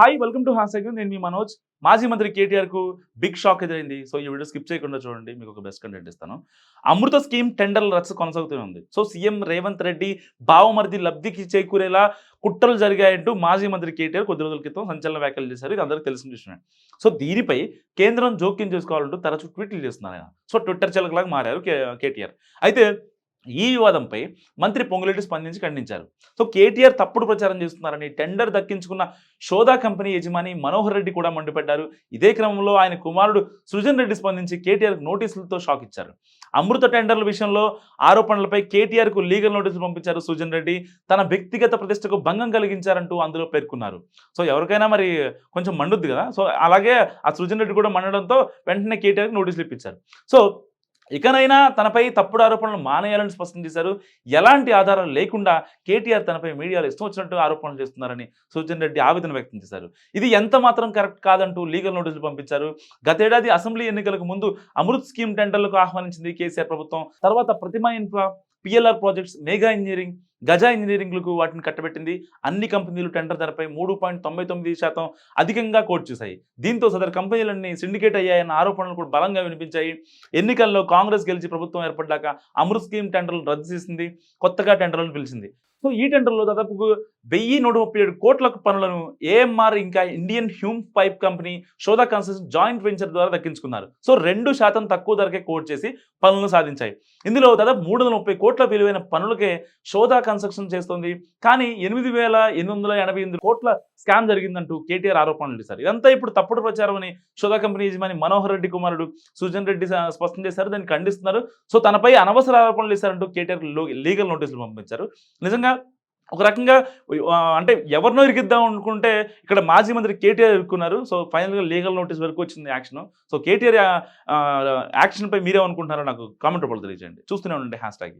Hi welcome to has నేను మీ మనోజ్. మాజీ మంత్రి కేటీఆర్కు బిగ్ షాక్ ఎదురైంది. సో ఈ వీడియో స్కిప్ చేయకుండా చూడండి. మీకు ఒక బెస్ట్ కంటెంట్ ఇస్తాను. అమృత స్కీమ్ టెండర్ల రచ్చ కొనసాగుతూనే ఉంది. సో సీఎం రేవంత్ రెడ్డి బావమరిది లబ్ధికి చేకూరేలా కుట్రలు జరిగాయంటూ మాజీ మంత్రి కేటీఆర్ కొద్ది రోజుల క్రితం సంచలన వ్యాఖ్యలు చేశారు. ఇది అందరికీ తెలిసిన విషయమే. సో దీనిపై కేంద్రం జోక్యం చేసుకోవాలంటూ తరచూ ట్వీట్లు చేస్తున్నారు ఆయన. సో ట్విట్టర్ చెలకలాగా మారారు కేటీఆర్. అయితే ఈ వివాదంపై మంత్రి పొంగులేటి స్పందించి ఖండించారు. సో కేటీఆర్ తప్పుడు ప్రచారం చేస్తున్నారని టెండర్ దక్కించుకున్న షోదా కంపెనీ యజమాని మనోహర్ రెడ్డి కూడా మండిపడ్డారు. ఇదే క్రమంలో ఆయన కుమారుడు సృజన్ రెడ్డి స్పందించి కేటీఆర్ నోటీసులతో షాక్ ఇచ్చారు. అమృత టెండర్ల విషయంలో ఆరోపణలపై కేటీఆర్కు లీగల్ నోటీసులు పంపించారు సుజన్ రెడ్డి. తన వ్యక్తిగత ప్రతిష్టకు భంగం కలిగించారంటూ అందులో పేర్కొన్నారు. సో ఎవరికైనా మరి కొంచెం మండుద్ది కదా? సో అలాగే ఆ సృజన్ రెడ్డి కూడా మండడంతో వెంటనే కేటీఆర్కి నోటీసులు ఇప్పించారు. సో ఇకనైనా తనపై తప్పుడు ఆరోపణలు మానేయాలని స్పష్టం చేశారు. ఎలాంటి ఆధారాలు లేకుండా కేటీఆర్ తనపై మీడియాలో ఇష్టం వచ్చినట్టు ఆరోపణలు చేస్తున్నారని సుజన్ రెడ్డి ఆవేదన వ్యక్తం చేశారు. ఇది ఎంత మాత్రం కరెక్ట్ కాదంటూ లీగల్ నోటీసులు పంపించారు. గతేడాది అసెంబ్లీ ఎన్నికలకు ముందు అమృత్ స్కీమ్ టెండర్లకు ఆహ్వానించింది కేసీఆర్ ప్రభుత్వం. తర్వాత Prathima infra PLR projects mega engineering Gaja ఇంజనీరింగ్లకు వాటిని కట్టబెట్టింది. అన్ని కంపెనీలు టెండర్ ధరపై మూడు పాయింట్ తొంభై తొమ్మిది శాతం అధికంగా కోర్టు చూశాయి. దీంతో సదరు కంపెనీలన్నీ సిండికేట్ అయ్యాయన్న ఆరోపణలు కూడా బలంగా వినిపించాయి. ఎన్నికల్లో కాంగ్రెస్ గెలిచి ప్రభుత్వం ఏర్పడ్డాక అమృత్ స్కీమ్ టెండర్లు రద్దు చేసింది. కొత్తగా టెండర్లను పిలిచింది. సో ఈ టెండర్లో దాదాపు వెయ్యి నూట ముప్పై ఏడు కోట్లకు పనులను ఏఎంఆర్ ఇంకా Indian Hume pipe company Shoda construction joint venture ద్వారా దక్కించుకున్నారు. సో రెండు శాతం తక్కువ ధరకే కోట్ చేసి పనులను సాధించాయి. ఇందులో దాదాపు మూడు వందల ముప్పై కోట్ల విలువైన పనులకే షోదా కన్స్ట్రక్షన్ చేస్తుంది. కానీ ఎనిమిది వేల ఎనిమిది వందల ఎనభై ఎనిమిది కోట్ల స్కామ్ జరిగిందంటూ కేటీఆర్ ఆరోపణలు చేశారు. ఇదంతా ఇప్పుడు తప్పుడు ప్రచారం అని షోదా కంపెనీ యజమాని మనోహర్ రెడ్డి కుమారుడు సుజన్ రెడ్డి స్పష్టం చేశారు. దాన్ని ఖండిస్తున్నారు. సో తనపై అనవసర ఆరోపణలు చేశారంటూ కేటీఆర్ లీగల్ నోటీసులు పంపించారు. నిజంగా ఒక రకంగా అంటే ఎవరినో ఇరికిద్దాం అనుకుంటే ఇక్కడ మాజీ మంత్రి కేటీఆర్ ఇరుక్కున్నారు. సో ఫైనల్గా లీగల్ నోటీస్ వరకు వచ్చింది యాక్షన్. సో కేటీఆర్ యాక్షన్పై మీరేమనుకుంటున్నారో నాకు కామెంట్ రూపంలో తెలియజేయండి. చూస్తూనే ఉండండి హ్యాష్ ట్యాగ్